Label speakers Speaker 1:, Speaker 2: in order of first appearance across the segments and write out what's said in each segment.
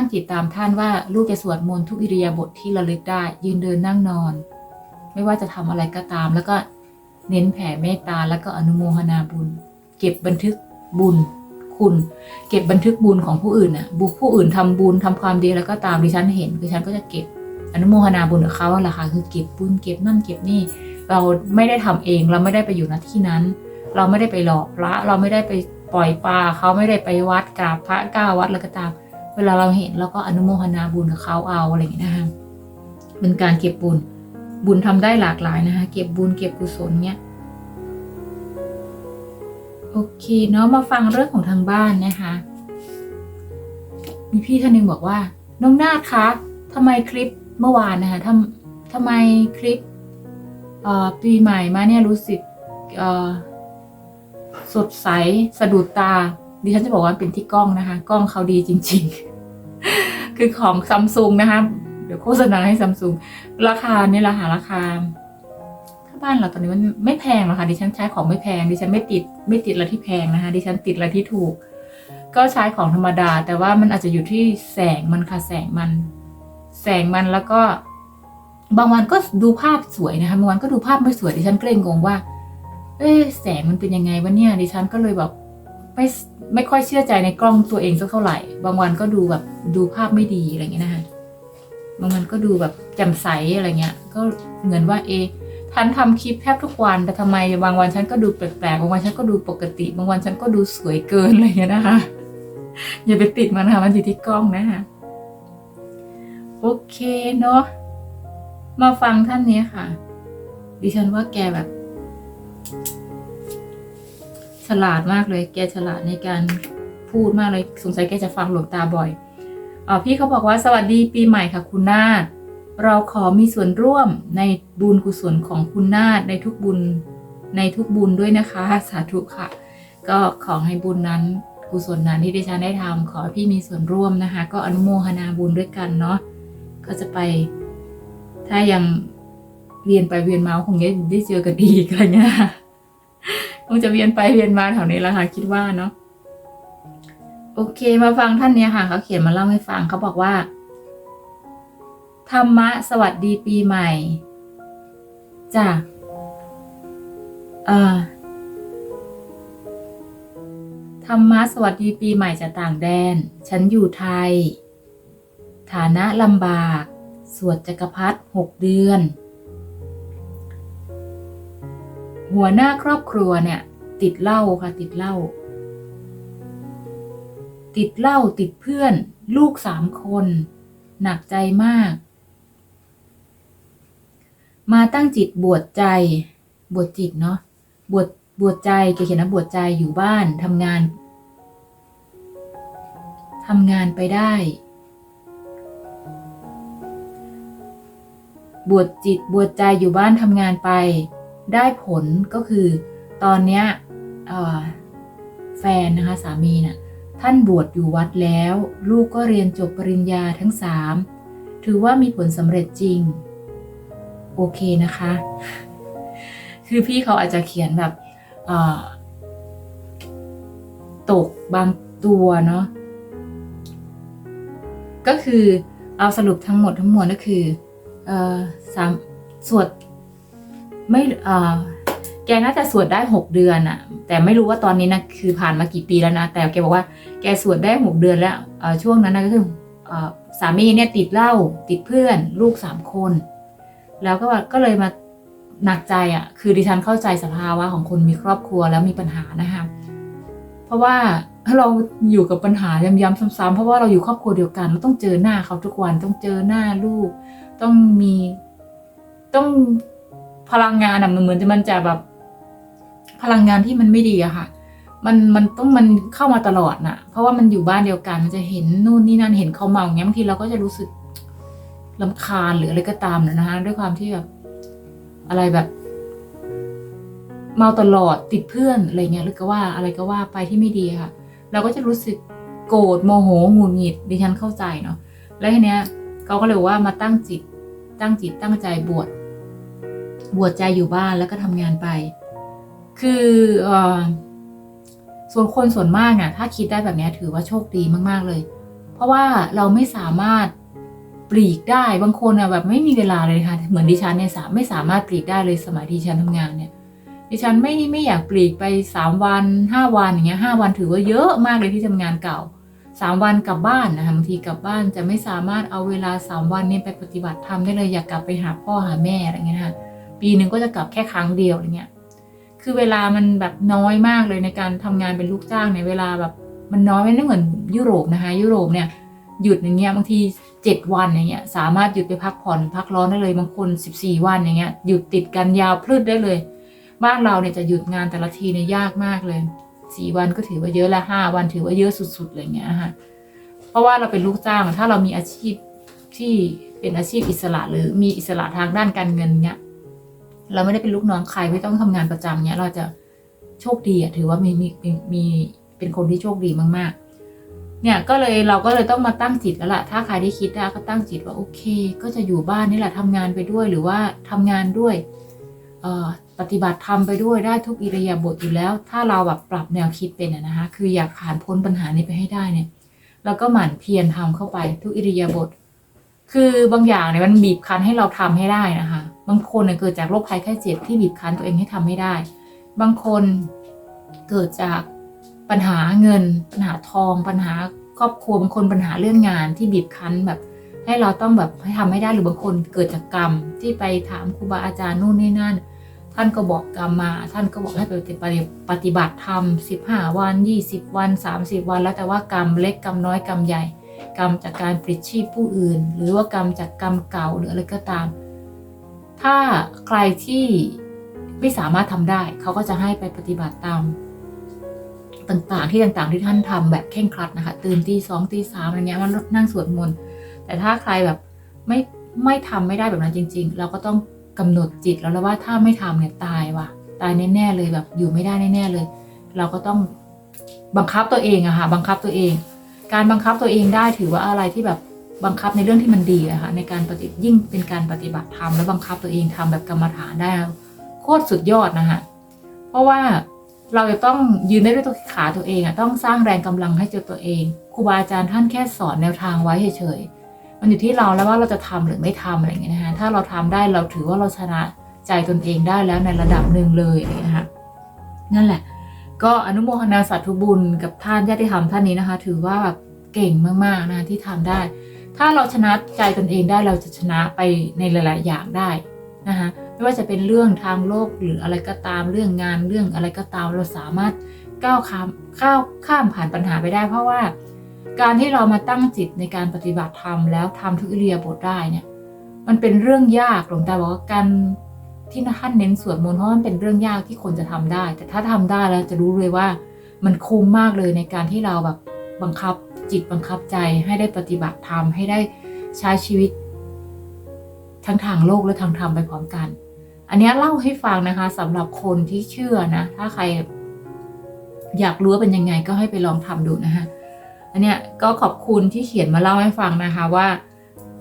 Speaker 1: ตั้งจิตตามท่านว่าลูกจะสวดมนต์ทุกอิริยาบถทที่ระลึกได้ ยืนเดินนั่งนอน ไม่ว่าจะทำอะไรก็ตาม แล้วก็เน้นแผ่เมตตาแล้วก็อนุโมทนาบุญ เก็บบันทึกบุญคุณเก็บบันทึกบุญของผู้อื่นน่ะบุคผู้อื่นทำบุญทำความดีแล้วก็ตามดิฉันเห็นดิฉันก็จะเก็บอนุโมทนาบุญกับเขาแหละค่ะคือเก็บบุญเก็บนั่นเก็บนี่ เราไม่ได้ทำเองเราไม่ได้ไปอยู่ณที่นั้น เราไม่ได้ไปหลอกพระเราไม่ได้ไปปล่อยปลาเขาไม่ได้ไปวัดกราบพระก้าวัดแล้วก็ตาม วลาเราเห็นเราก็อนุโมทนาบุญกับเขาเอาอะไรอย่างเงี้ยนะคะเป็นการเก็บบุญ บุญทำได้หลากหลายนะคะเก็บบุญเก็บกุศลเนี้ยโอเคเนาะมาฟังเรื่องของทางบ้านนะคะมีพี่ท่านหนึ่งบอกว่า น้องนาดคะทำไมคลิปเมื่อวานนะคะทำทำไมคลิปปีใหม่มาเนี่ยรู้สึกสดใสสะดุดตาดิฉันจะบอกว่าเป็นที่กล้องนะคะ กล้องเขาดีจริง ๆ คือของซัมซุงนะคะ เดี๋ยวโฆษณาให้ซัมซุงราคาเนี่ยราคาราคา ถ้าบ้านเราตอนนี้มันไม่แพงหรอกค่ะดิฉันใช้ของไม่แพงดิฉันไม่ติดไม่ติดอะไรที่แพงนะคะ ดิฉันติดอะไรที่ถูก ก็ใช้ของธรรมดา แต่ว่ามันอาจจะอยู่ที่แสงมันค่ะแสงมัน แสงมันแล้วก็ บางวันก็ดูภาพสวยนะคะบางวันก็ดูภาพไม่สวยดิฉันก็เลยงงว่า เอ๊แสงมันเป็นยังไงวะเนี่ยดิฉันก็เลยแบบ ไม่ไม่ค่อยเชื่อใจในกล้องตัวเองสักเท่าไหร่ บางวันก็ดูแบบดูภาพไม่ดีอะไรเงี้ยนะคะบางวันก็ดูแบบแจ่มใสอะไรเงี้ย ก็เหมือนว่าเอะฉันทำคลิปแทบทุกวัน แต่ทำไมบางวันฉันก็ดูแปลกๆ บางวันฉันก็ดูปกติ บางวันฉันก็ดูสวยเกินอะไรเงี้ยนะคะ อย่าไปติดมันค่ะมันอยู่ที่กล้องนะคะโอเคเนาะ มาฟังท่านนี้ค่ะ ดิฉันว่าแกแบบ ฉลาดมากเลย แกฉลาดในการพูดมากเลย สงสัยแกจะฟังหลวงตาบ่อยอ๋อพี่เขาบอกว่าสวัสดีปีใหม่ค่ะคุณนาฏเราขอมีส่วนร่วมในบุญกุศลของคุณนาฏในทุกบุญในทุกบุญด้วยนะคะ สาธุค่ะ ก็ขอให้บุญนั้นกุศลนั้นที่ดิฉันได้ทำขอพี่มีส่วนร่วมนะคะ ก็อนุโมทนาบุญด้วยกันเนาะก็จะไป ถ้ายังเวียนไปเวียนมาคงได้ได้เจอกันอีกอะไรเงี้ย คงจะเวียนไปเวียนมาแถวนี้แหละค่ะคิดว่าเนาะโอเคมาฟังท่านเนี้ยค่ะเขาเขียนมาเล่าให้ฟังเขาบอกว่า ธรรมะสวัสดีปีใหม่จ้ะเอ่อธรรมะสวัสดีปีใหม่จากต่างแดน ฉันอยู่ไทย ฐานะลำบาก สวดจักรพรรดิหกเดือน หัวหน้าครอบครัวเนี่ย ติดเหล้าค่ะติดเหล้าติดเหล้าติดเพื่อน ลูกสามคน หนักใจมาก มาตั้งจิตบวชใจ บวชจิตเนาะบวชบวชใจเขียนนะบวชใจอยู่บ้านทำงานทำงานไปได้ บวชจิตบวชใจอยู่บ้านทำงานไป ได้ผลก็คือตอนเนี้ยแฟนนะคะสามีน่ะท่านบวชอยู่วัดแล้ว ลูกก็เรียนจบปริญญาทั้งสามถือว่ามีผลสำเร็จจริง โอเคนะคะ คือพี่เขาอาจจะเขียนแบบตกบางตัวเนาะก็คือเอาสรุปทั้งหมดทั้งมวลก็คืออสามสวด ไม่เออแกน่าจะสวดได้หกเดือนอะแต่ไม่รู้ว่าตอนนี้นะคือผ่านมากี่ปีแล้วนะ แต่แกบอกว่าแกสวดได้หกเดือนแล้วช่วงนั้นนะก็คืออสามีเนี่ยติดเหล้าติดเพื่อนลูกสามคน แล้วก็ว่าก็เลยมาหนักใจอะคือดิฉันเข้าใจสภาวะของคนมีครอบครัวแล้วมีปัญหานะคะเพราะว่าถ้าเราอยู่กับปัญหาย้ำๆซ้ำๆเพราะว่าเราอยู่ครอบครัวเดียวกันเราต้องเจอหน้าเขาทุกวันต้องเจอหน้าลูก ต้องมีต้อง พลังงานอะมันเหมือนจะมันจะแบบ พลังงานที่มันไม่ดีอะค่ะ มันมันต้องมันเข้ามาตลอดน่ะ เพราะว่ามันอยู่บ้านเดียวกัน มันจะเห็นนู่นนี่นั่นเห็นเขาเมาอย่างเงี้ยบางทีเราก็จะรู้สึกลำคาญหรืออะไรก็ตามนะนะคะด้วยความที่แบบอะไรแบบ เมาตลอดติดเพื่อนอะไรเงี้ยหรือก็ว่าอะไรก็ว่าไปที่ไม่ดีค่ะ เราก็จะรู้สึกโกรธโมโหหงุดหงิดดิฉันเข้าใจเนาะแล้วทีเนี้ยเขาก็เลยว่ามาตั้งจิตตั้งจิตตั้งใจบวช บวชใจอยู่บ้านแล้วก็ทำงานไป คืออส่วนคนส่วนมากนะถ้าคิดได้แบบนี้ถือว่าโชคดีมากๆเลย เพราะว่าเราไม่สามารถปลีกได้บางคนอะแบบไม่มีเวลาเลยค่ะ เหมือนดิฉันเนี่ยสาไม่สามารถปลีกได้เลยสมัยที่ดิฉันทำงานเนี่ย ดิฉันไม่ไม่อยากปลีกไปสามวันห้าวันอย่างเงี้ยห้าวันถือว่าเยอะมากเลยที่ทำงานเก่าสามวันกลับบ้านนะคะบางทีกลับบ้านจะไม่สามารถเอาเวลาสามวันนี่ยไปปฏิบัติธรรมได้เลยอยากกลับไปหาพ่อหาแม่อะไรเงี้ยนะคะ ปีหนึ่งก็จะกลับแค่ครั้งเดียวอะไรเงี้ย คือเวลามันแบบน้อยมากเลยในการทำงานเป็นลูกจ้างเนี่ยเวลาแบบมันน้อยไม่ได้เหมือนยุโรปนะคะ ยุโรปเนี่ยหยุดอย่างเงี้ยบางทีเจ็ดวันอย่างเงี้ยสามารถหยุดไปพักผ่อนพักร้อนได้เลยบางคนสิบสี่วันอย่างเงี้ยหยุดติดกันยาวพลืดได้เลย บ้านเราเนี่ยจะหยุดงานแต่ละทีเนี่ยยากมากเลยสี่วันก็ถือว่าเยอะละห้าวันถือว่าเยอะสุดๆเลยเงี้ยนะคะเพราะว่าเราเป็นลูกจ้างถ้าเรามีอาชีพที่เป็นอาชีพอิสระหรือมีอิสระทางด้านการเงินเนี้ย เราไม่ได้เป็นลูกน้องใครไม่ต้องทำงานประจำเนี้ย เราจะโชคดีอะถือว่ามีมีมีเป็นคนที่โชคดีมาก ๆ เนี่ยก็เลยเราก็เลยต้องมาตั้งจิตแล้วล่ะ ถ้าใครที่คิดได้ก็ตั้งจิตว่าโอเค ก็จะอยู่บ้านนี่แหละทำงานไปด้วยหรือว่าทำงานด้วยปฏิบัติธรรมไปด้วยได้ทุกอิริยาบถอยู่แล้ว ถ้าเราแบบปรับแนวคิดเป็นอะนะคะคืออยากผ่านพ้นปัญหานี้ไปให้ได้เนี่ยเราก็หมั่นเพียรทำเข้าไปทุกอิริยาบถ คือบางอย่างเนี่ยมันบีบคั้นให้เราทำให้ได้นะคะ บางคนเนี่ยเกิดจากโรคภัยไข้เจ็บที่บีบคั้นตัวเองให้ทำให้ได้ บางคนเกิดจากปัญหาเงิน ปัญหาทอง ปัญหาครอบครัวบางคนปัญหาเรื่องงานที่บีบคั้นแบบ ให้เราต้องแบบให้ทำให้ได้หรือบางคนเกิดจากกรรมที่ไปถามครูบาอาจารย์นู่นนี่นั่น ท่านก็บอกกรรมมา ท่านก็บอกให้ไปปฏิปฏิบัติธรรมสิบห้าวันยี่สิบวันสามสิบวัน แล้วแต่ว่ากรรมเล็กกรรมน้อยกรรมใหญ่ กรรมจากการปลิดชีพผู้อื่น หรือว่ากรรมจากกรรมเก่าหรืออะไรก็ตาม ถ้าใครที่ไม่สามารถทำได้ เขาก็จะให้ไปปฏิบัติตามต่างๆ ที่ต่างๆที่ท่านทำแบบเข่งครัดนะคะตื่นตีสองตีสามอะไรเงี้ยมันนั่งสวดมนต์แต่ถ้าใครแบบไม่ไม่ทำไม่ได้แบบนั้นจริง ๆ เราก็ต้องกำหนดจิตแล้วแล้วว่าถ้าไม่ทำเนี่ยตายว่ะ ตายแน่ๆเลยแบบอยู่ไม่ได้แน่ๆเลย เราก็ต้องบังคับตัวเองอะค่ะบังคับตัวเอง การบังคับตัวเองได้ถือว่าอะไรที่แบบบังคับในเรื่องที่มันดีอะคะในการปฏิยิ่งเป็นการปฏิบัติธรรมแล้วบังคับตัวเองทำแบบกรรมฐานได้ โคตรสุดยอดนะคะเพราะว่าเราจะต้องยืนได้ด้วยตัวขาตัวเองอะต้องสร้างแรงกำลังให้เจอตัวเองครูบาอาจารย์ท่านแค่สอนแนวทางไว้เฉยๆมันอยู่ที่เราแล้วว่าเราจะทำหรือไม่ทำอะไรอย่างเงี้ยนะคะถ้าเราทำได้เราถือว่าเราชนะใจตนเองได้แล้วในระดับหนึ่งเลยนะคะนั่นแหละ ก็อนุโมทนาสาธุบุญกับท่านญาติธรรมท่านนี้นะคะ ถือว่าแบบเก่งมากๆนะคะที่ทำได้ ถ้าเราชนะใจตนเองได้เราจะชนะไปในหลาย ๆ อย่างได้นะคะไม่ว่าจะเป็นเรื่องทางโลกหรืออะไรก็ตามเรื่องงานเรื่องอะไรก็ตามเราสามารถก้าวข้ามข้าวข้ามผ่านปัญหาไปได้ เพราะว่าการที่เรามาตั้งจิตในการปฏิบัติธรรมแล้วทำทุกเลียบทได้เนี่ยมันเป็นเรื่องยากหลวงตาบอกว่าการ ที่ท่านเน้นสวดมนต์เพราะมันเป็นเรื่องยากที่คนจะทำได้ แต่ถ้าทำได้แล้วจะรู้เลยว่า มันคุ้มมากเลยในการที่เราแบบบังคับจิตบังคับใจให้ได้ปฏิบัติธรรมให้ได้ใช้ชีวิต ทั้งทางโลกและทางธรรมไปพร้อมกัน อันนี้เล่าให้ฟังนะคะสำหรับคนที่เชื่อนะ ถ้าใคร อยากรู้ว่าเป็นยังไงก็ให้ไปลองทำดูนะคะอันเนี้ยก็ขอบคุณที่เขียนมาเล่าให้ฟังนะคะว่า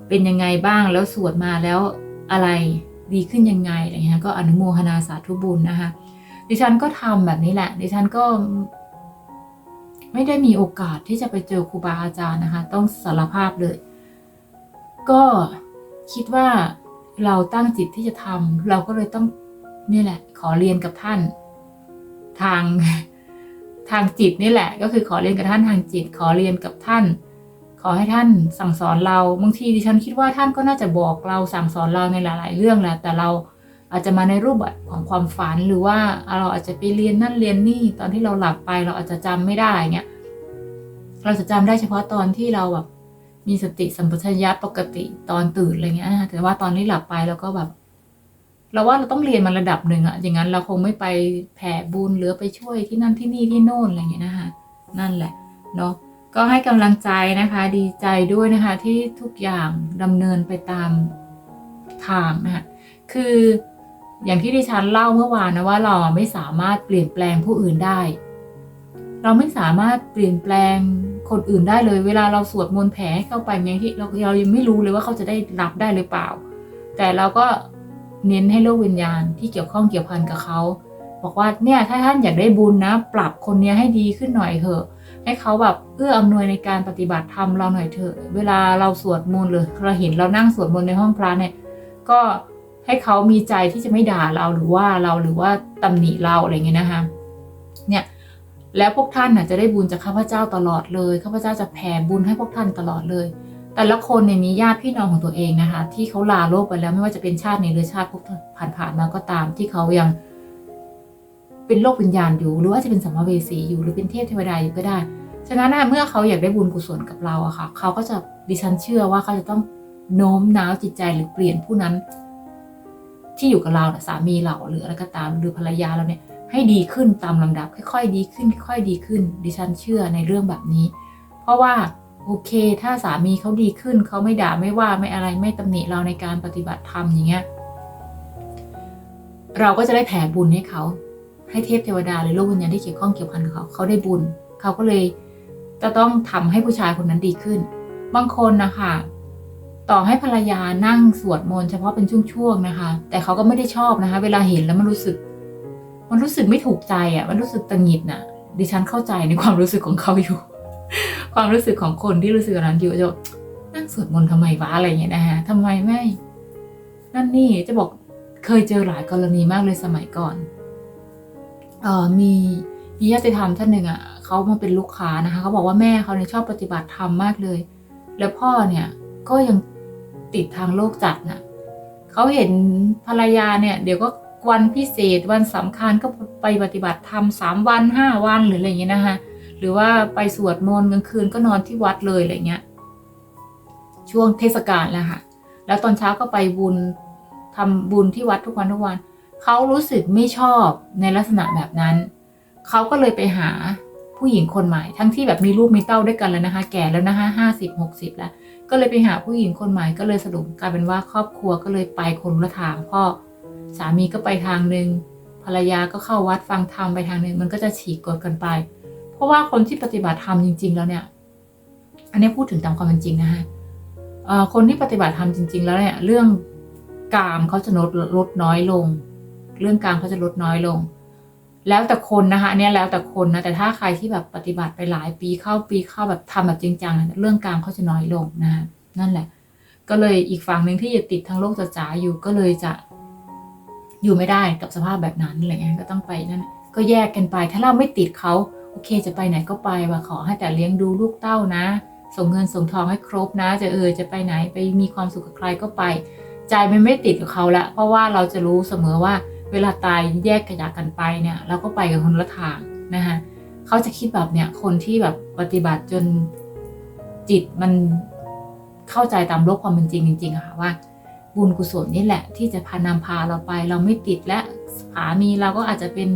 Speaker 1: เป็นยังไงบ้างแล้วสวดมาแล้วอะไร ดีขึ้นยังไงอะไรเงี้ยก็อนุโมทนาสาธุบุญนะคะดิฉันก็ทำแบบนี้แหละ ดิฉันก็ ไม่ได้มีโอกาสที่จะไปเจอครูบาอาจารย์นะคะ ต้องสารภาพเลย ก็คิดว่าเราตั้งจิตที่จะทำเราก็เลยต้องนี่แหละ ขอเรียนกับท่าน ทางทางจิตนี่แหละ ก็คือขอเรียนกับท่านทางจิต ขอเรียนกับท่าน ขอให้ท่านสั่งสอนเราบางทีดิฉันคิดว่าท่านก็น่าจะบอกเราสั่งสอนเราในหลาย ๆ เรื่องแหละแต่เราอาจจะมาในรูปแบบของความฝันหรือว่าเราอาจจะไปเรียนนั่นเรียนนี่ตอนที่เราหลับไปเราอาจจะจำไม่ได้เงี้ยเราจะจำได้เฉพาะตอนที่เราแบบมีสติสัมปชัญญะปกติตอนตื่นอะไรเงี้ยแต่ว่าตอนที่หลับไปเราก็แบบ เราว่าเราต้องเรียนมันระดับหนึ่งอะอย่างนั้นเราคงไม่ไปแผ่บุญหรือไปช่วยที่นั่นที่นี่ที่โน่นอะไรเงี้ยนะคะนั่นแหละเนาะ ก็ให้กำลังใจนะคะ ดีใจด้วยนะคะที่ทุกอย่างดำเนินไปตามทางนะคะคืออย่างที่ดิฉันเล่าเมื่อวานนะว่าเราไม่สามารถเปลี่ยนแปลงผู้อื่นได้ เราไม่สามารถเปลี่ยนแปลงคนอื่นได้เลย เวลาเราสวดมนต์แผ่ให้เข้าไปอย่างที่เราเรายังไม่รู้เลยว่าเขาจะได้รับได้หรือเปล่า แต่เราก็เน้นให้โลกวิญญาณที่เกี่ยวข้องเกี่ยวพันกับเขา บอกว่าเนี่ยถ้าท่านอยากได้บุญนะ ปรับคนเนี้ยให้ดีขึ้นหน่อยเถอะ ให้เขาแบบเอื้ออำนวยในการปฏิบัติธรรมเราหน่อยเถอะ เวลาเราสวดมนต์หรือเราเห็นเรานั่งสวดมนต์ในห้องพระเนี่ย ก็ให้เขามีใจที่จะไม่ด่าเราหรือว่าเราหรือว่าตำหนิเราอะไรเงี้ยนะคะเนี่ยแล้วพวกท่านน่ะจะได้บุญจากข้าพเจ้าตลอดเลยข้าพเจ้าจะแผ่บุญให้พวกท่านตลอดเลย แต่ละคนเนี่ยมีญาติพี่น้องของตัวเองนะคะ ที่เขาลาโลกไปแล้วไม่ว่าจะเป็นชาตินี้หรือชาติพวกผ่านๆมาก็ตามที่เขายัง เป็นโลกวิญญาณอยู่ หรือว่าจะเป็นสัมภเวสีอยู่หรือเป็นเทพเทวดาอยู่ก็ได้ ฉะนั้นนะเมื่อเขาอยากได้บุญกุศลกับเราอะค่ะ เขาก็จะดิฉันเชื่อว่าเขาจะต้องโน้มน้าวจิตใจหรือเปลี่ยนผู้นั้น ที่อยู่กับเราสามีเราหรืออะไรก็ตามหรือภรรยาเราเนี่ยให้ดีขึ้นตามลำดับ ค่อยๆ ดีขึ้น ค่อยๆ ดีขึ้น ดิฉันเชื่อในเรื่องแบบนี้ เพราะว่าโอเค ถ้าสามีเขาดีขึ้น เขาไม่ด่าไม่ว่าไม่อะไรไม่ตำหนิเราในการปฏิบัติธรรมอย่างเงี้ย เราก็จะได้แผ่บุญให้เขา ให้เทพเทวดาหรือโลกวิญญาณที่เกี่ยวข้องเกี่ยวพันกับเขาเขาได้บุญ เขาก็เลยจะต้องทำให้ผู้ชายคนนั้นดีขึ้น บางคนนะคะต่อให้ภรรยานั่งสวดมนต์เฉพาะเป็นช่วงๆนะคะ แต่เขาก็ไม่ได้ชอบนะคะ เวลาเห็นแล้วมันรู้สึก มันรู้สึกไม่ถูกใจอะ มันรู้สึกตังหงิดน่ะ ดิฉันเข้าใจในความรู้สึกของเขาอยู่ ความรู้สึกของคนที่รู้สึกแบบนั้นอยู่จะนั่งสวดมนต์ทำไมวะอะไรอย่างเงี้ยนะคะทำไมไม่ นั่นนี่จะบอกเคยเจอหลายกรณีมากเลยสมัยก่อน เอ่อมีมีญาติธรรมท่านหนึ่งอะเขามาเป็นลูกค้านะคะเขาบอกว่าแม่เขาเนี่ยชอบปฏิบัติธรรมมากเลย แล้วพ่อเนี่ยก็ยังติดทางโลกจัดน่ะเขาเห็นภรรยาเนี่ย เดี๋ยวก็วันพิเศษวันสำคัญก็ไปปฏิบัติธรรมสามวันห้าวันหรืออะไรอย่างเงี้ยนะคะหรือว่าไปสวดมนต์กลางคืนก็นอนที่วัดเลยอะไรเงี้ย ช่วงเทศกาลแหละค่ะ แล้วตอนเช้าก็ไปบุญทำบุญที่วัดทุกวันทุกวัน เขารู้สึกไม่ชอบในลักษณะแบบนั้น เขาก็เลยไปหาผู้หญิงคนใหม่ ทั้งที่แบบมีลูกมีเต้าด้วยกันแล้วนะคะ แก่แล้วนะคะห้าสิบหกสิบแล้ว ก็เลยไปหาผู้หญิงคนใหม่ก็เลยสรุปกลายเป็นว่าครอบครัวก็เลยไปคนละทางพ่อสามีก็ไปทางหนึ่งภรรยาก็เข้าวัดฟังธรรมไปทางหนึ่งมันก็จะฉีกกฎกันไป เพราะว่าคนที่ปฏิบัติธรรมจริง ๆ แล้วเนี่ย อันนี้พูดถึงตามความเป็นจริงนะคะคนที่ปฏิบัติธรรมจริง ๆ แล้วเนี่ยเรื่องกามเขาจะลดลดน้อยลง เรื่องกามเขาจะลดน้อยลง แล้วแต่คนนะคะนเนี้ยแล้วแต่คนนะแต่ถ้าใครที่แบบปฏิบัติไปหลายปีเข้าปีเข้าแบบทำแบบจริงจังเรื่องกามเขาจะน้อยลงนะคะนั่นแหละ ก็เลยอีกฝั่งหนึ่งที่จะติดทางโลกจ๋าอยู่ก็เลยจะอยู่ไม่ได้กับสภาพแบบนั้นอะไรเงี้ยก็ต้องไปนั่นก็แยกกันไป ถ้าเราไม่ติดเขาโอเคจะไปไหนก็ไปว่าขอให้แต่เลี้ยงดูลูกเต้านะ ส่งเงินส่งทองให้ครบนะ จะเออจะไปไหนไปมีความสุขกับใครก็ไป ใจมันไม่ติดกับเขาละเพราะว่าเราจะรู้เสมอว่า เวลาตายแยกกระยากันไปเนี่ยเราก็ไปกับคนละทางนะคะเขาจะคิดแบบเนี่ยคนที่แบบปฏิบัติจนจิตมันเข้าใจตามโลกความเป็นจริงจริงๆค่ะว่าบุญกุศลนี่แหละ ที่จะพานำพาเราไป เราไม่ติดและสามีเราก็อาจจะเป็น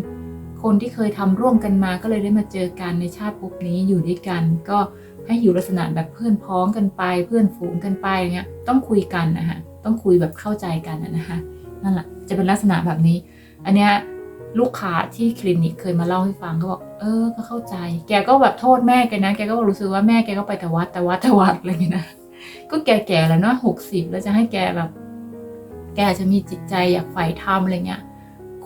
Speaker 1: คนที่เคยทำร่วมกันมาก็เลยได้มาเจอกันในชาติภพนี้อยู่ด้วยกัน ก็ให้อยู่ลักษณะแบบเพื่อนพ้องกันไป เพื่อนฝูงกันไปเงี้ยต้องคุยกันนะคะต้องคุยแบบเข้าใจกันนะคะ นั่นแหละจะเป็นลักษณะแบบนี้ อันเนี้ยลูกค้าที่คลินิกเคยมาเล่าให้ฟังก็บอกเออก็เข้าใจ แกก็แบบโทษแม่แกนะ แกก็รู้สึกว่าแม่แกก็ไปแต่วัดแต่วัดแต่วัดอะไรอย่างเงี้ยนะก็แก่ๆแล้วเนาะหกสิบแล้วจะให้แกแบบ แกอาจจะมีจิตใจอยากใฝ่ธรรมอะไรเงี้ย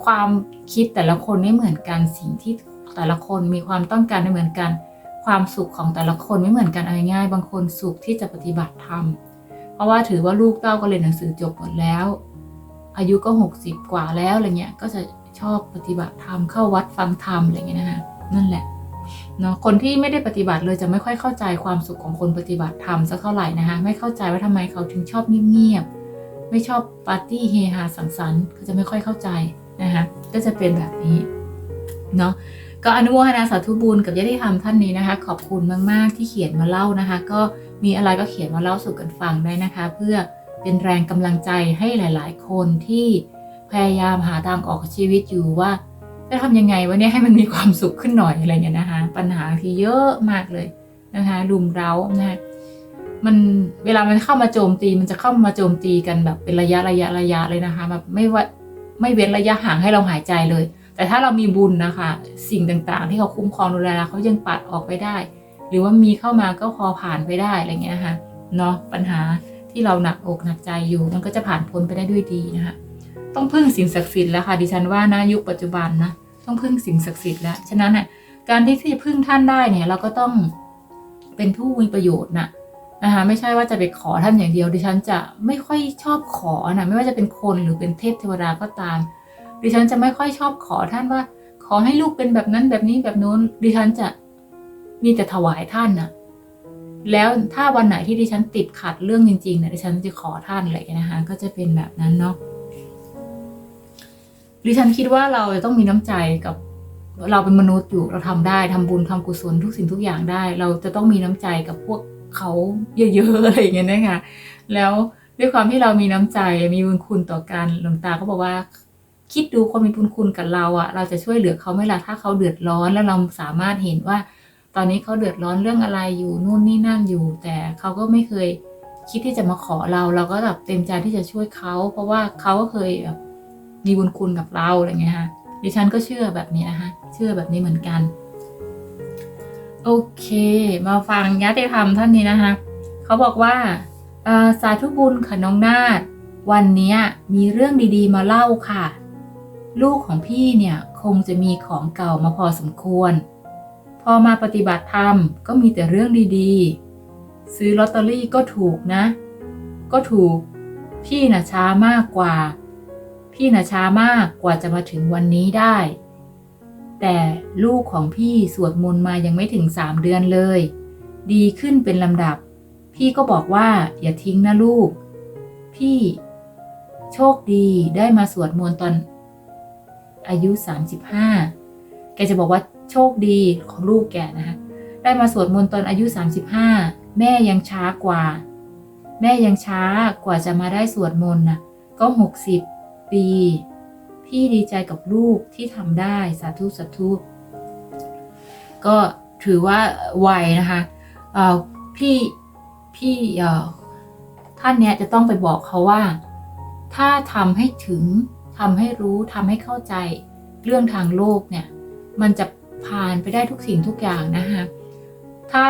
Speaker 1: ความคิดแต่ละคนไม่เหมือนกันสิ่งที่แต่ละคนมีความต้องการไม่เหมือนกัน ความสุขของแต่ละคนไม่เหมือนกันเอาง่ายบางคนสุขที่จะปฏิบัติธรรมเพราะว่าถือว่าลูกเต้าก็เรียนหนังสือจบหมดแล้ว อายุก็หกสิบกว่าแล้วอะไรเงี้ยก็จะชอบปฏิบัติธรรมเข้าวัดฟังธรรมอะไรเงี้ยนะคะนั่นแหละเนาะคนที่ไม่ได้ปฏิบัติเลยจะไม่ค่อยเข้าใจความสุขของคนปฏิบัติธรรมสักเท่าไหร่นะคะไม่เข้าใจว่าทำไมเขาถึงชอบเงียบๆไม่ชอบปาร์ตี้เฮฮาสังสรรค์ก็จะไม่ค่อยเข้าใจนะคะก็จะเป็นแบบนี้เนาะก็อนุโมทนาสาธุบุญกับญาติธรรมท่านนี้นะคะ ขอบคุณมาก ๆ ที่เขียนมาเล่านะคะ ก็มีอะไรก็เขียนมาเล่าสู่กันฟังได้นะคะ เพื่อ เป็นแรงกำลังใจให้หลาย ๆ คนที่พยายามหาทางออกชีวิตอยู่ว่าจะทำยังไงวันนี้ให้มันมีความสุขขึ้นหน่อยอะไรเงี้ยนะคะปัญหาที่เยอะมากเลยนะคะรุมเร้านะคะมันเวลามันเข้ามาโจมตี มันจะเข้ามาโจมตีกันแบบเป็นระยะระยะระยะเลยนะคะแบบไม่ว่าไม่เว้นระยะห่างให้เราหายใจเลย แต่ถ้าเรามีบุญนะคะ สิ่งต่างๆ ที่เขาคุ้มครองดูแลเราเขายังปัดออกไปได้ หรือว่ามีเข้ามาก็พอผ่านไปได้อะไรเงี้ยนะคะเนาะปัญหา ที่เราหนักอกหนักใจอยู่ มันก็จะผ่านพ้นไปได้ด้วยดีนะคะต้องพึ่งสิ่งศักดิ์สิทธิ์แล้วค่ะดิฉันว่านะยุคปัจจุบันนะต้องพึ่งสิ่งศักดิ์สิทธิ์แล้วฉะนั้นน่ะการที่จะพึ่งท่านได้เนี่ยเราก็ต้องเป็นผู้มีประโยชน์นะนะคะไม่ใช่ว่าจะไปขอท่านอย่างเดียว ดิฉันจะไม่ค่อยชอบขอนะไม่ว่าจะเป็นคนหรือเป็นเทพเทวดาก็ตาม ดิฉันจะไม่ค่อยชอบขอท่านว่า ขอให้ลูกเป็นแบบนั้นแบบนี้แบบนู้น ดิฉันจะมีแต่ถวายท่านนะ แล้วถ้าวันไหนที่ดิฉันติดขัดเรื่องจริงๆเนี่ยดิฉันจะขอท่านอะไรอย่างเงี้ยนะคะ ก็จะเป็นแบบนั้นเนาะดิฉันคิดว่าเราจะต้องมีน้ำใจกับเราเป็นมนุษย์อยู่เราทำได้ทำบุญทำกุศลทุกสิ่งทุกอย่างได้ เราจะต้องมีน้ำใจกับพวกเขาเยอะๆอะไรอย่างเงี้ยนะคะแล้วด้วยความที่เรามีน้ำใจมีบุญคุณต่อกันหลวงตาก็บอกว่า คิดดูคนมีบุญคุณกับเราอะเราจะช่วยเหลือเขาไหม่ล่ะถ้าเขาเดือดร้อนแล้วเราสามารถเห็นว่า ตอนนี้เขาเดือดร้อนเรื่องอะไรอยู่นู่นนี่นั่นอยู่ แต่เขาก็ไม่เคยคิดที่จะมาขอเรา เราก็แบบเต็มใจที่จะช่วยเขา เพราะว่าเขาก็เคยแบบมีบุญคุณกับเราอะไรเงี้ยค่ะดิฉันก็เชื่อแบบนี้นะคะ เชื่อแบบนี้เหมือนกัน โอเค มาฟังญาติธรรมท่านนี้นะคะเขาบอกว่าสาธุบุญค่ะน้องนาฏวันนี้มีเรื่องดีๆมาเล่าค่ะ ลูกของพี่เนี่ยคงจะมีของเก่ามาพอสมควร อมาปฏิบัติธรรมก็มีแต่เรื่องดีๆ ซื้อลอตเตอรี่ก็ถูกนะ ก็ถูก พี่น่ะช้ามากกว่า พี่น่ะช้ามากกว่าจะมาถึงวันนี้ได้ แต่ลูกของพี่สวดมนต์มายังไม่ถึงสามเดือนเลย ดีขึ้นเป็นลำดับ พี่ก็บอกว่าอย่าทิ้งนะลูก พี่ โชคดีได้มาสวดมนต์ตอนอายุ 35 แกจะบอกว่า โชคดีของลูกแกนะคะได้มาสวดมนต์ตอนอายุ 35 แม่ยังช้ากว่า แม่ยังช้ากว่าจะมาได้สวดมนต์นะก็ 60 ปี พี่ดีใจกับลูกที่ทำได้สาธุสาธุก็ถือว่าไวนะคะเออพี่พี่เอ่อท่านเนี้ยจะต้องไปบอกเขาว่า ถ้าทำให้ถึงทำให้รู้ทำให้เข้าใจ เรื่องทางโลกเนี่ย มันจะ ผ่านไปได้ทุกสิ่งทุกอย่างนะคะถ้า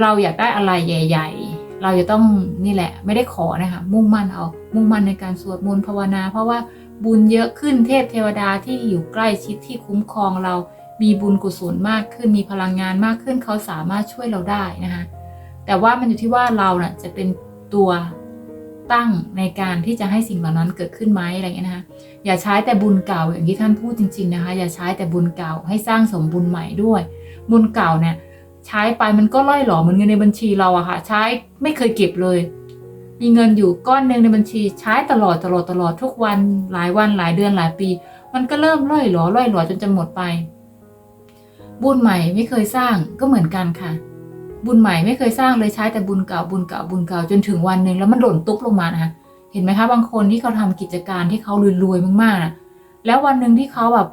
Speaker 1: เราอยากได้อะไรใหญ่ ๆ เราจะต้องนี่แหละ ไม่ได้ขอนะคะมุ่งมั่นเอามุ่งมั่นในการสวดมนต์ภาวนา เพราะว่าบุญเยอะขึ้นเทพเทวดาที่อยู่ใกล้ชิดที่คุ้มครองเรามีบุญกุศลมากขึ้นมีพลังงานมากขึ้นเขาสามารถช่วยเราได้นะคะแต่ว่ามันอยู่ที่ว่าเราน่ะจะเป็นตัว ตั้งในการที่จะให้สิ่งเหล่านั้นเกิดขึ้นไหมอะไรอย่างเงี้ยนะคะอย่าใช้แต่บุญเก่าอย่างที่ท่านพูดจริง ๆนะคะ อย่าใช้แต่บุญเก่าให้สร้างสมบุญใหม่ด้วย บุญเก่าเนี่ยใช้ไปมันก็ล่อยหลอเหมือนเงินในบัญชีเราอะค่ะ ใช้ไม่เคยเก็บเลย มีเงินอยู่ก้อนหนึ่งในบัญชี ใช้ตลอดตลอดตลอดทุกวันหลายวันหลายเดือนหลายปี มันก็เริ่มล่อยหลอล่อยหลอจนจะหมดไป บุญใหม่ไม่เคยสร้างก็เหมือนกันค่ะ บุญใหม่ไม่เคยสร้างเลยใช้แต่บุญเก่าบุญเก่าบุญเก่าจนถึงวันหนึ่งแล้วมันหล่นตุ๊บลงมานะคะเห็นไหมคะบางคนที่เขาทำกิจการที่เขารวยๆมากๆนะแล้ววันหนึ่งที่เขาแบบ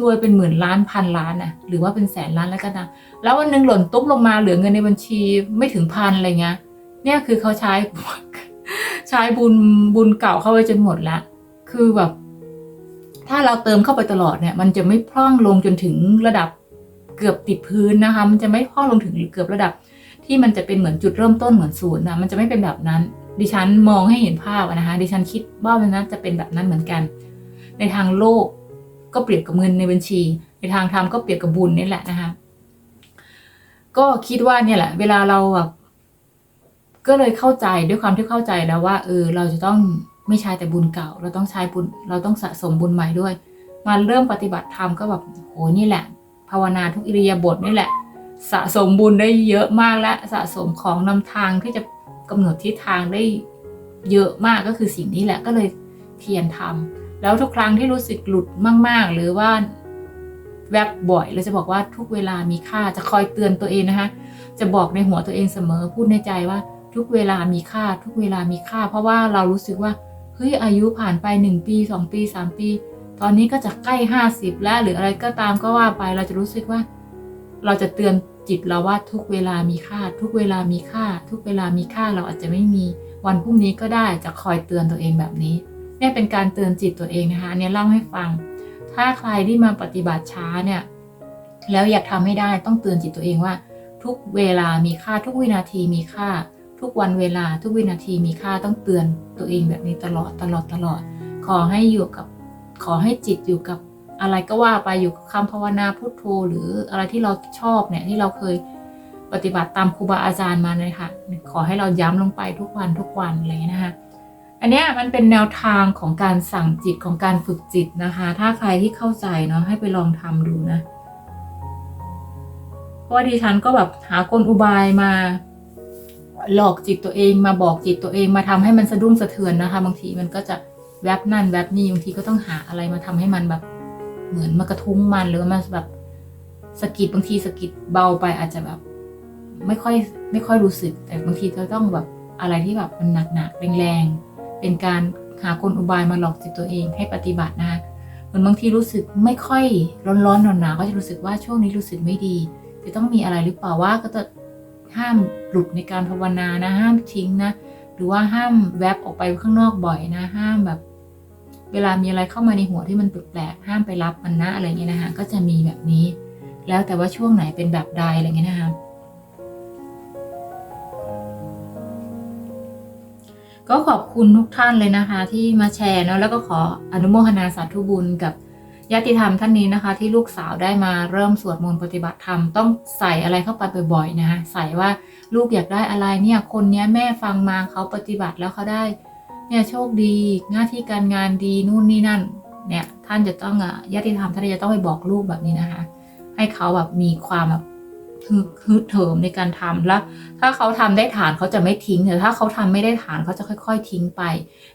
Speaker 1: รวยเป็นหมื่นล้านพันล้านนะหรือว่าเป็นแสนล้านแล้วก็นะแล้ววันหนึ่งหล่นตุ๊บลงมาเหลือเงินในบัญชีไม่ถึงพันอะไรเงี้ยเนี่ยคือเขาใช้ใช้บุญบุญเก่าเข้าไปจนหมดล้วคือแบบ ถ้าเราเติมเข้าไปตลอดเนี่ย มันจะไม่พร่องลงจนถึงระดับ เกือบติดพื้นนะคะ มันจะไม่พ่อลงถึงเกือบระดับ ที่มันจะเป็นเหมือนจุดเริ่มต้นเหมือนศูนย์นะมันจะไม่เป็นแบบนั้น ดิฉันมองให้เห็นภาพนะคะ ดิฉันคิดว่ามันน่าจะเป็นแบบนั้นเหมือนกัน ในทางโลกก็เปรียบกับเงินในบัญชี ในทางธรรมก็เปรียบกับบุญนี่แหละนะคะก็คิดว่าเนี่ยแหละ เวลาเราแบบก็เลยเข้าใจด้วยความที่เข้าใจแล้วว่า เออ เราจะต้องไม่ใช้แต่บุญเก่า เราต้องใช้บุญ เราต้องสะสมบุญใหม่ด้วย มาเริ่มปฏิบัติธรรมก็แบบโหนี่แหละ ภาวนาทุกอิริยาบถนี่แหละ สะสมบุญได้เยอะมากและสะสมของนำทางที่จะกำหนดทิศทางได้เยอะมากก็คือสิ่งนี้แหละก็เลยเพียรทำแล้วทุกครั้งที่รู้สึกหลุดมาก ๆ หรือว่าแวบบ่อยเราจะบอกว่าทุกเวลามีค่าจะคอยเตือนตัวเองนะคะจะบอกในหัวตัวเองเสมอพูดในใจว่าทุกเวลามีค่า ทุกเวลามีค่า เพราะว่าเรารู้สึกว่าเฮ้ยอายุผ่านไปหนึ่งปีสองปีสามปี ตอนนี้ก็จะใกล้ห้าสิบแล้วหรืออะไรก็ตามก็ว่าไปเราจะรู้สึกว่า เราจะเตือนจิตเราว่าทุกเวลามีค่า ทุกเวลามีค่า ทุกเวลามีค่าเราอาจจะไม่มีวันพรุ่งนี้ก็ได้จะคอยเตือนตัวเองแบบนี้เนี่ยเป็นการเตือนจิตตัวเองนะคะอันนี้เล่าให้ฟัง ถ้าใครที่มาปฏิบัติช้าเนี่ยแล้วอยากทำให้ได้ต้องเตือนจิตตัวเองว่า ทุกเวลามีค่าทุกวินาทีมีค่า ทุกวันเวลาทุกวินาทีมีค่าต้องเตือนตัวเองแบบนี้ตลอดตลอดตลอด ขอให้อยู่กับ ขอให้จิตอยู่กับอะไรก็ว่าไปอยู่กับคำภาวนาพุทโธหรืออะไรที่เราชอบเนี่ยที่เราเคยปฏิบัติตามครูบาอาจารย์มาเลยค่ะ ขอให้เราย้ำลงไปทุกวันทุกวันเงี้ยนะคะอันเนี้ยมันเป็นแนวทางของการสั่งจิตของการฝึกจิตนะคะ ถ้าใครที่เข้าใจเนาะให้ไปลองทำดูนะเพราะว่าดิฉันก็แบบหากลอุบายมาหลอกจิตตัวเองมาบอกจิตตัวเองมาทำให้มันสะดุ้งสะเทือนนะคะ บางทีมันก็จะ แวบนั่นแวบนี่บางทีก็ต้องหาอะไรมาทำให้มันแบบ เหมือนมากระทุ้งมันหรือว่ามันแบบสกิดบางทีสกิดเบาไปอาจจะแบบ ไม่ค่อยไม่ค่อยรู้สึก แต่บางทีก็ต้องแบบอะไรที่แบบมันหนักๆแรงๆเป็นการหากลอุบายมาหลอกจิตตัวเองให้ปฏิบัตินะเหมือนบางทีรู้สึกไม่ค่อยร้อนๆหนาวๆก็จะรู้สึกว่าช่วงนี้รู้สึกไม่ดี จะต้องมีอะไรหรือเปล่าว่าก็จะห้ามหลุดในการภาวนานะ ห้ามทิ้งนะ หรือว่าห้ามแวบออกไปข้างนอกบ่อยนะ ห้ามแบบ เวลามีอะไรเข้ามาในหัวที่มันแปลกๆห้ามไปรับมันนะอะไรเงี้ยนะคะก็จะมีแบบนี้ แล้วแต่ว่าช่วงไหนเป็นแบบใดอะไรเงี้ยนะคะก็ขอบคุณทุกท่านเลยนะคะ ที่มาแชร์เนาะแล้วก็ขออนุโมทนาสาธุบุญกับญาติธรรมท่านนี้นะคะ ที่ลูกสาวได้มาเริ่มสวดมนต์ปฏิบัติธรรมต้องใส่อะไรเข้าไปบ่อยๆนะคะใส่ว่าลูกอยากได้อะไรเนี่ยคนเนี้ยแม่ฟังมาเขาปฏิบัติแล้วเขาได้ เนี่ยโชคดีหน้าที่การงานดีนู่นนี่นั่น เนี่ยท่านจะต้องอะญาติธรรมท่านจะต้องไปบอกลูกแบบนี้นะคะ ให้เขาแบบมีความแบบฮึดเถิมในการทำแล้วถ้าเขาทำได้ฐานเขาจะไม่ทิ้งแต่ถ้าเขาทำไม่ได้ฐานเขาจะค่อย ๆ ทิ้งไป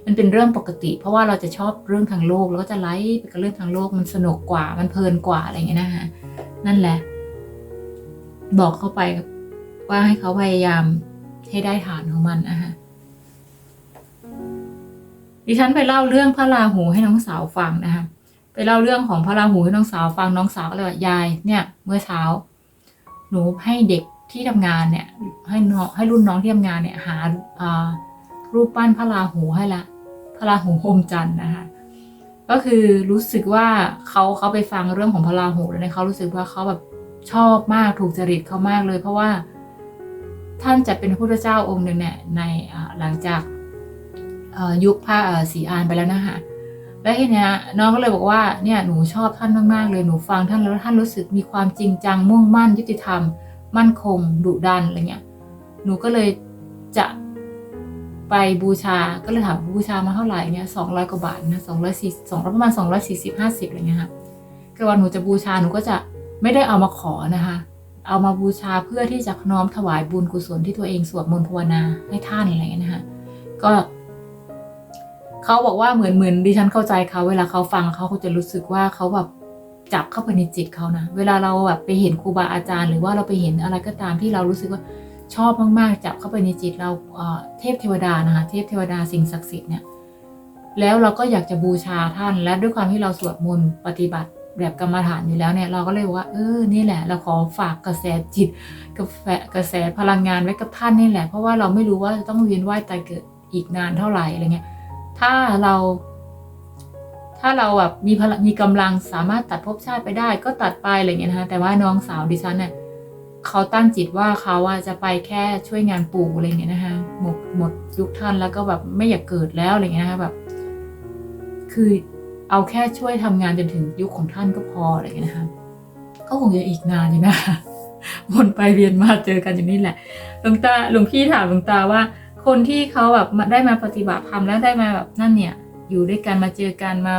Speaker 1: มันเป็นเรื่องปกติ เพราะว่าเราจะชอบเรื่องทางโลกแล้วก็จะไล่ไปกับเรื่องทางโลกมันสนุกกว่ามันเพลินกว่าอะไรอย่างเงี้ยนะคะนั่นแหละ บอกเขาไปว่าให้เขาพยายามให้ได้ฐานของมันนะคะ ดิฉันไปเล่าเรื่องพระราหูให้น้องสาวฟังนะคะไปเล่าเรื่องของพระราหูให้น้องสาวฟังน้องสาวก็เลยว่ายายเนี่ย เมื่อเช้า หนูให้เด็กที่ทำงานเนี่ย ให้น้องให้รุ่นน้องที่ทำงานเนี่ยหาอ่ารูปปั้นพระราหูให้ละ พระราหูโฮมจันทร์นะคะก็คือรู้สึกว่าเขาเขาไปฟังเรื่องของพระราหูแล้วเนี่ยเขารู้สึกว่าเขาแบบชอบมากถูกจริตเขามากเลย เพราะว่าท่านจะเป็นพระพุทธเจ้าองค์หนึ่งเนี่ยในหลังจาก ยุคพระเอ่อศรีอานไปแล้วนะคะแล้วทีเนี้ยน้องก็เลยบอกว่าเนี่ยหนูชอบท่านมากๆเลยหนูฟังท่านแล้วท่านรู้สึกมีความจริงจังมุ่งมั่น ยุติธรรม มั่นคงดุดันอะไรเงี้ยหนูก็เลยจะไปบูชาก็เลยถามบูชามาเท่าไหร่เนี่ยสองร้อยกว่าบาทนะสองร้อยสี่สองประมาณสองร้อยสี่สิบห้าสิบอะไรเงี้ยค่ะก็วันหนูจะบูชาหนูก็จะไม่ได้เอามาขอนะคะ เอามาบูชาเพื่อที่จะน้อมถวายบุญกุศลที่ตัวเองสวดมนต์ภาวนาให้ท่านอะไรเงี้ยนะคะก็ เขาบอกว่าเหมือนเหมือนดิฉันเข้าใจเขา เวลาเขาฟังเขาเขาจะรู้สึกว่าเขาแบบจับเข้าไปในจิตเขานะ เวลาเราแบบไปเห็นครูบาอาจารย์ หรือว่าเราไปเห็นอะไรก็ตามที่เรารู้สึกว่าชอบมากๆ จับเข้าไปในจิตเราเทพเทวดานะคะเทพเทวดาสิ่งศักดิ์สิทธิ์เนี่ยแล้วเราก็อยากจะบูชาท่าน และด้วยความที่เราสวดมนต์ปฏิบัติแบบกรรมฐานอยู่แล้วเนี่ย เราก็เลยว่า เออนี่แหละ เราขอฝากกระแสจิตกาแฟกระแสพลังงานไว้กับท่านนี่แหละ เพราะว่าเราไม่รู้ว่าจะต้องเวียนว่ายตายเกิดอีกนานเท่าไหร่อะไรเงี้ย ถ้าเรา ถ้าเราแบบมีพลังมีกำลังสามารถตัดภพชาติไปได้ ก็ตัดไปอะไรเงี้ยนะคะแต่ว่าน้องสาวดิฉันเนี่ยเขาตั้งจิตว่าเขาว่าจะไปแค่ช่วยงานปู่อะไรเงี้ยนะคะหมดหมดยุคท่านแล้วก็แบบไม่อยากเกิดแล้วอะไรเงี้ยนะคะแบบ คือเอาแค่ช่วยทำงานจนถึงยุคของท่านก็พออะไรเงี้ยนะคะก็คงจะอีกนานอยู่นะคะวนไปเวียนมาเจอกันอย่างนี้แหละหลวงตาหลวงพี่ถามหลวงตาว่า คนที่เขาแบบได้มาปฏิบัติธรรมแล้วได้มาแบบนั่นเนี่ย อยู่ด้วยกันมาเจอกันมา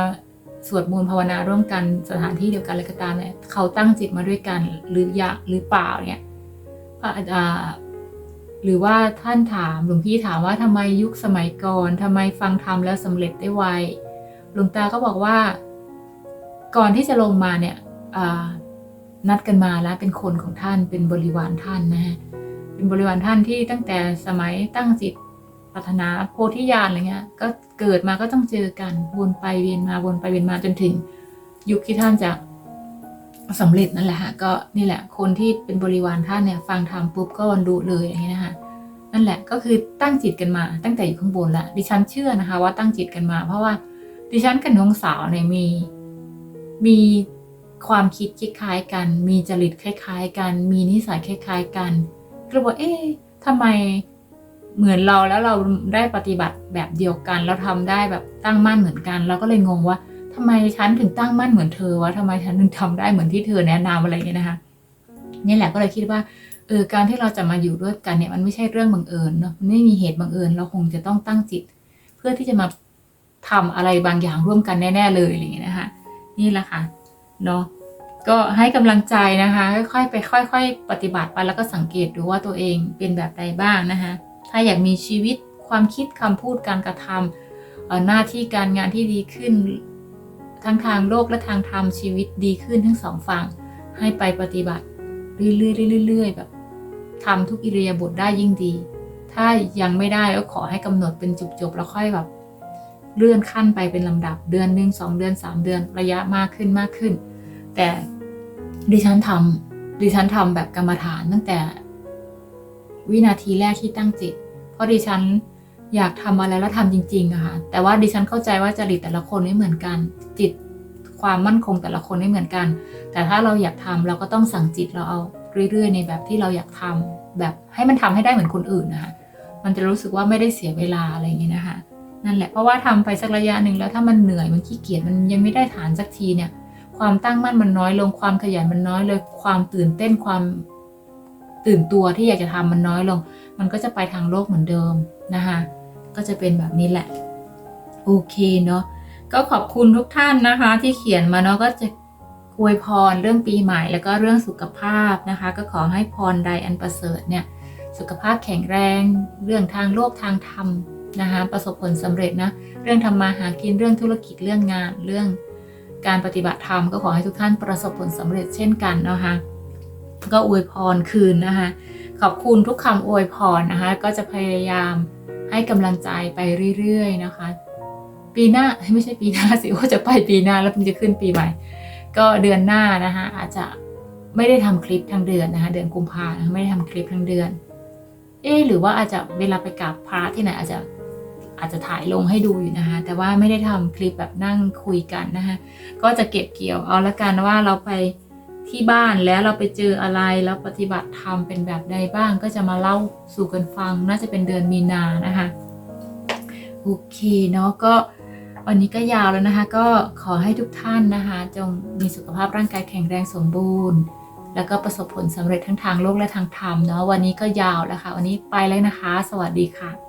Speaker 1: สวดมนต์ภาวนาร่วมกันสถานที่เดียวกันอะไรก็ตามเนี่ยเขาตั้งจิตมาด้วยกันหรืออยากหรือเปล่าเนี่ยพระอ่าหรือว่าท่านถามหลวงพี่ถามว่าทำไมยุคสมัยก่อนทำไมฟังธรรมแล้วสำเร็จได้ไวหลวงตาก็บอกว่า ก่อนที่จะลงมาเนี่ยนัดกันมาแล้วเป็นคนของท่านเป็นบริวารท่านนะฮะ บริวารท่านที่ตั้งแต่สมัยตั้งจิตปรารถนาโพธิญาณอะไรเงี้ย ก็เกิดมาก็ต้องเจอกันวนไปเวียนมาวนไปเวียนมาจนถึง ยุคที่ท่านจะสำเร็จนั่นแหละฮะก็นี่แหละ คนที่เป็นบริวารท่านเนี่ยฟังธรรมปุ๊บก็บรรลุเลยอย่างเงี้ยนะคะนั่นแหละก็คือตั้งจิตกันมา ตั้งแต่อยู่ข้างบนละดิฉันเชื่อนะคะ ว่าตั้งจิตกันมา เพราะว่าดิฉันกับน้องสาวเนี่ยมีมีความคิดคล้ายๆกัน มีจริตคล้าย ๆ กัน มีนิสัยคล้าย ๆ กัน ก็เลยบอกเอ๊ะทำไมเหมือนเราแล้วเราได้ปฏิบัติแบบเดียวกันแล้วทำได้แบบตั้งมั่นเหมือนกัน เราก็เลยงงว่าทำไมฉันถึงตั้งมั่นเหมือนเธอวะทำไมฉันถึงทำได้เหมือนที่เธอแนะนำอะไรเงี้ยนะคะนี่แหละก็เลยคิดว่าเออการที่เราจะมาอยู่ด้วยกันเนี่ยมันไม่ใช่เรื่องบังเอิญเนาะมันไม่มีเหตุบังเอิญ เราคงจะต้องตั้งจิต เพื่อที่จะมาทำอะไรบางอย่างร่วมกันแน่ ๆ เลยอะไรอย่างเงี้ยนะคะนี่แหละค่ะเนาะ ก็ให้กำลังใจนะคะ ค่อยๆไปค่อย ๆ ปฏิบัติไปแล้วก็สังเกตดูว่าตัวเองเป็นแบบใดบ้างนะคะ ถ้าอยากมีชีวิตความคิดคำพูดการกระทำหน้าที่การงานที่ดีขึ้น ทั้งทางโลกและทางธรรมชีวิตดีขึ้นทั้งสองฝั่งให้ไปปฏิบัติเรื่อยๆเรื่อยๆแบบทำทุกอิริยาบถได้ยิ่งดี ถ้ายังไม่ได้ก็ขอให้กำหนดเป็นจบๆแล้วค่อยแบบเลื่อนขั้นไปเป็นลำดับเดือนหนึ่งสองเดือนสามเดือนระยะมากขึ้นมากขึ้น แต่ ดิฉันทำดิฉันทำแบบกรรมฐานตั้งแต่ วินาทีแรกที่ตั้งจิต เพราะดิฉันอยากทำอะไรแล้วทำจริงๆอะค่ะ แต่ว่าดิฉันเข้าใจว่าจริตแต่ละคนไม่เหมือนกัน จิตความมั่นคงแต่ละคนไม่เหมือนกัน แต่ถ้าเราอยากทำเราก็ต้องสั่งจิตเราเอาเรื่อยๆ ในแบบที่เราอยากทำแบบให้มันทำให้ได้เหมือนคนอื่นนะคะมันจะรู้สึกว่าไม่ได้เสียเวลาอะไรอย่างเงี้ยนะคะนั่นแหละเพราะว่าทำไปสักระยะหนึ่งแล้วถ้ามันเหนื่อยมันขี้เกียจมันยังไม่ได้ฐานสักทีเนี่ย ความตั้งมั่นมันน้อยลงความขยันมันน้อยเลยความตื่นเต้นความตื่นตัวที่อยากจะทำมันน้อยลง มันก็จะไปทางโลกเหมือนเดิมนะคะก็จะเป็นแบบนี้แหละ โอเคเนาะก็ขอบคุณทุกท่านนะคะ ที่เขียนมาเนาะก็จะอวยพรเรื่องปีใหม่ แล้วก็เรื่องสุขภาพนะคะ ก็ขอให้พรใดอันประเสริฐเนี่ยสุขภาพแข็งแรง เรื่องทางโลกทางธรรมนะคะประสบผลสำเร็จนะเรื่องทำมาหากินเรื่องธุรกิจเรื่องงานเรื่อง การปฏิบัติธรรมก็ขอให้ทุกท่านประสบผลสำเร็จเช่นกันนะคะก็อวยพรคืนนะคะขอบคุณทุกคำอวยพรนะคะก็จะพยายามให้กำลังใจไปเรื่อยๆนะคะ ปีหน้าไม่ใช่ปีหน้าสิว่าจะไปปีหน้าแล้วมันจะขึ้นปีใหม่ ก็เดือนหน้านะคะอาจจะไม่ได้ทำคลิปทั้งเดือนนะคะเดือนกุมภานะคะไม่ได้ทำคลิปทั้งเดือน เอ๊หรือว่าอาจจะเวลาไปกราบพระที่ไหนอาจจะ อาจจะถ่ายลงให้ดูอยู่นะคะ แต่ว่าไม่ได้ทำคลิปแบบนั่งคุยกันนะคะก็จะเก็บเกี่ยวเอาละกันว่าเราไปที่บ้านแล้วเราไปเจออะไรแล้วปฏิบัติธรรมเป็นแบบใดบ้าง ก็จะมาเล่าสู่กันฟัง น่าจะเป็นเดือนมีนานะคะโอเคเนาะก็วันนี้ก็ยาวแล้วนะคะ ก็ขอให้ทุกท่านนะคะ จงมีสุขภาพร่างกายแข็งแรงสมบูรณ์ แล้วก็ประสบผลสำเร็จทั้งทางโลกและทางธรรมเนาะวันนี้ก็ยาวแล้วค่ะ วันนี้ไปเลยนะคะ สวัสดีค่ะ